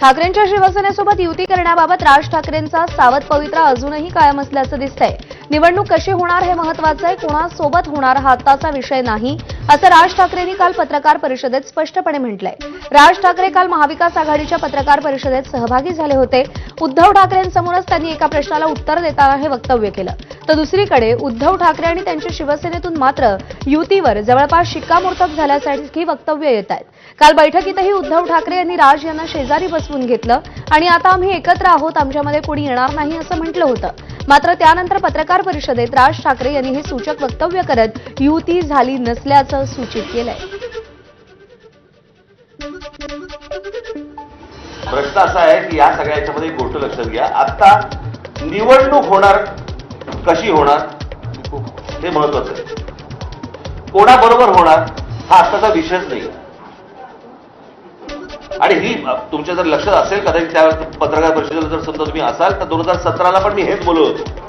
ठाकरेंच्या शिवसेनेसोबत युती करण्याबाबत राज ठाकरेंचा सावध पवित्रा अजूनही कायम असल्याचं दिसतंय. निवडणूक कशी होणार हे महत्वाचं आहे कोणासोबत होणार हा आत्ताचा विषय नाही. असं राज ठाकरेंनी काल पत्रकार परिषदेत स्पष्टपणे म्हटलंय. राज ठाकरे काल महाविकास आघाडीच्या पत्रकार परिषदेत सहभागी झाले होते. उद्धव ठाकरेंसमोरच त्यांनी एका प्रश्नाला उत्तर देताना हे वक्तव्य केलं. तर दुसरीकडे उद्धव ठाकरे आणि त्यांच्या शिवसेनेतून मात्र युतीवर जवळपास शिक्कामोर्तब झाल्यासारखी वक्तव्य येत आहेत. काल बैठकीतही उद्धव ठाकरे यांनी राज यांना शेजारी बसवून घेतलं आणि आता आम्ही एकत्र आहोत आमच्यामध्ये कोणी येणार नाही असं म्हटलं होतं. मात्र त्यानंतर पत्रकार परिषदेत राज ठाकरे यांनी हे सूचक वक्तव्य करत युती झाली नसल्याचं सूचित केलंय. प्रश्न असा आहे की या सगळ्या याच्यामध्ये एक गोष्ट लक्षात घ्या. आता निवडणूक होणार कशी होणार हे महत्वाचं आहे. कोणाबरोबर होणार हा आत्ताचा विषयच नाही. आणि ही तुमच्या जर लक्षात असेल कदाचित त्या पत्रकार जर समजा तुम्ही असाल तर दोन हजार सतराला पण मी हेच बोलत होतो.